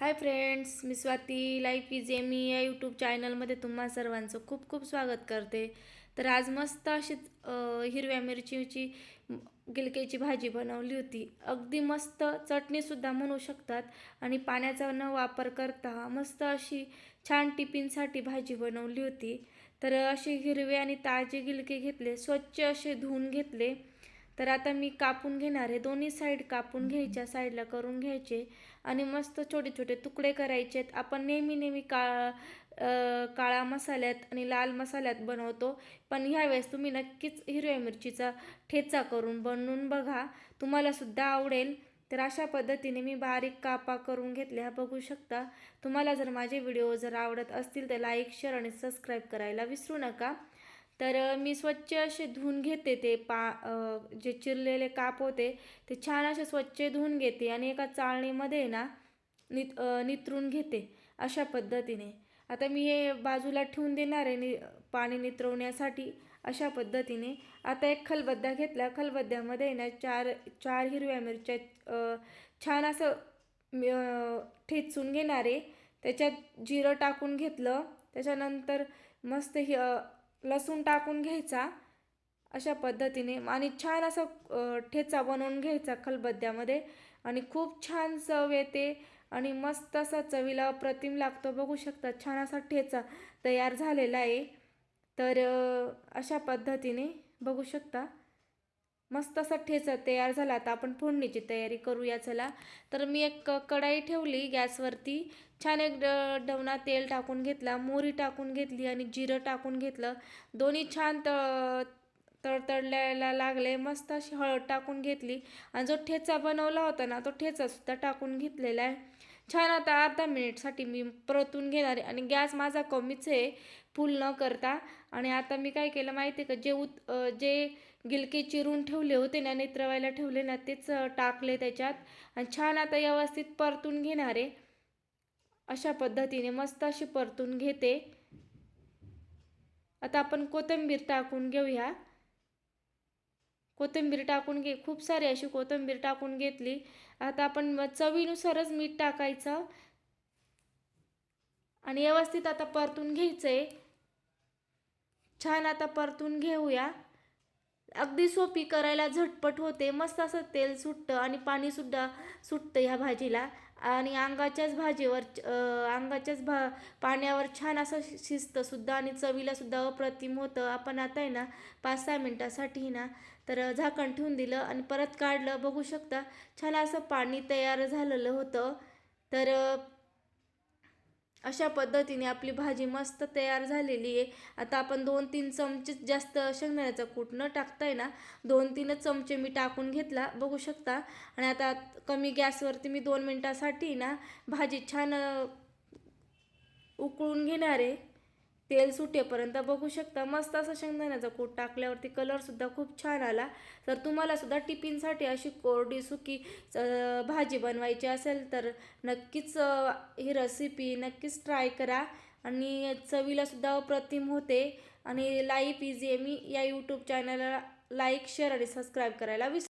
हाय friends मी Swati. Life is Amy या YouTube चॅनलमध्ये तुम्हा सर्वांचं खूप खूप स्वागत करते. तर आज मस्त अशीच हिरव्या मिरचीची गिलकेची भाजी बनवली होती. अगदी मस्त चटणीसुद्धा म्हणू शकतात आणि पाण्याचा न वापर करता मस्त अशी छान टिफिनसाठी भाजी बनवली होती. तर असे हिरवे आणि ताजे गिलके घेतले स्वच्छ असे धुवून घेतले. तर आता मी कापून घेणार आहे. दोन्ही साईड कापून घ्यायच्या साईडला करून घ्यायचे आणि मस्त छोटे छोटे तुकडे करायचे आपण नेहमी नेहमी का काळा मसाल्यात आणि लाल मसाल्यात बनवतो. पण ह्यावेळेस तुम्ही नक्कीच हिरव्या मिरचीचा ठेचा करून बनवून बघा. तुम्हालासुद्धा आवडेल. तर अशा पद्धतीने मी बारीक कापा करून घेतल्या. बघू शकता. तुम्हाला जर माझे व्हिडिओ जर आवडत असतील तर लाईक शेअर आणि सबस्क्राईब करायला विसरू नका. तर मी स्वच्छ असे धुवून घेते ते पा जे चिरलेले काप होते ते छान असे स्वच्छ धुवून घेते आणि एका चाळणीमध्ये ना नित नितरून घेते अशा पद्धतीने. आता मी हे बाजूला ठेवून देणार आहे नि पाणी नितरवण्यासाठी अशा पद्धतीने. आता एक खलबद्दा घेतला. खलबद्द्यामध्ये ना चार चार हिरव्या मिरच्या छान असं ठेचून घेणार आहे. त्याच्यात जिरं टाकून घेतलं. त्याच्यानंतर मस्त हि लसूण टाकून घ्यायचा अशा पद्धतीने आणि छान असा ठेचा बनवून घ्यायचा खलबद्द्यामध्ये आणि खूप छान चव येते आणि मस्त असा चवीला अप्रतिम लागतो. बघू शकता छान असा ठेचा तयार झालेला आहे. तर अशा पद्धतीने बघू शकता. मस्त असा ठेचा तयार झाला. आता आपण फोडणीची तयारी करूया. चला. तर मी एक कढाई ठेवली गॅसवरती. छान एक ड डवना तेल टाकून घेतला. मोहरी टाकून घेतली आणि जिरं टाकून घेतलं. दोन्ही छान त तडतडल्याला लागले. मस्त अशी हळद टाकून घेतली. आणि जो ठेचा बनवला होता ना तो ठेचासुद्धा टाकून घेतलेला आहे. छान आता अर्धा मिनिटसाठी मी परतून घेणार आहे आणि गॅस माझा कमीच आहे फुल न करता. आणि आता मी काय केलं माहिती आहे का जे उत जे गिलके चिरून ठेवले होते ना नेत्रवायला ठेवले ना तेच टाकले त्याच्यात. आणि छान आता व्यवस्थित परतून घेणार. आहे अशा पद्धतीने मस्त अशी परतून घेते. आता आपण कोथिंबीर टाकून घेऊया. कोथिंबीर टाकून घे. खूप सारी अशी कोथिंबीर टाकून घेतली. आता आपण चवीनुसारच मीठ टाकायचं. आणि व्यवस्थित आता परतून घ्यायचं आहे छान आता परतून घेऊया. अगदी सोपी करायला झटपट होते. मस्त असं तेल सुटतं आणि पाणीसुद्धा सुटतं ह्या भाजीला. आणि अंगाच्याच भाजीवर अंगाच्याच भा पाण्यावर छान असं शि- आणि चवीला सुद्धा अप्रतिम होतं. आपण आता आहे ना पाच सहा मिनटासाठी ना तर झाकण ठेवून दिलं आणि परत काढलं. बघू शकता छान असं पाणी तयार झालेलं होतं. तर अशा पद्धतीने आपली भाजी मस्त तयार झालेली आहे. आता आपण दोन तीन चमचे जास्त शेंगदाण्याचा कूट न टाकताय ना दोन तीनच चमचे मी टाकून घेतला. बघू शकता. आणि आता कमी गॅसवरती मी दोन मिनटासाठी ना भाजी छान उकळून घेणार आहे. तेल सुटेपर्यंत बघू शकता. मस्त असं शेंगदाण्याचा कूट टाकल्यावरती कलरसुद्धा खूप छान आला. तर तुम्हाला सुद्धा टिफिनसाठी अशी कोरडी सुकी भाजी बनवायची असेल तर नक्कीच ही रेसिपी नक्कीच ट्राय करा. आणि चवीलासुद्धा अप्रतिम होते. आणि लाईफ इझी मी या यूट्यूब चॅनलला लाईक शेअर आणि सबस्क्राईब करायला विसरू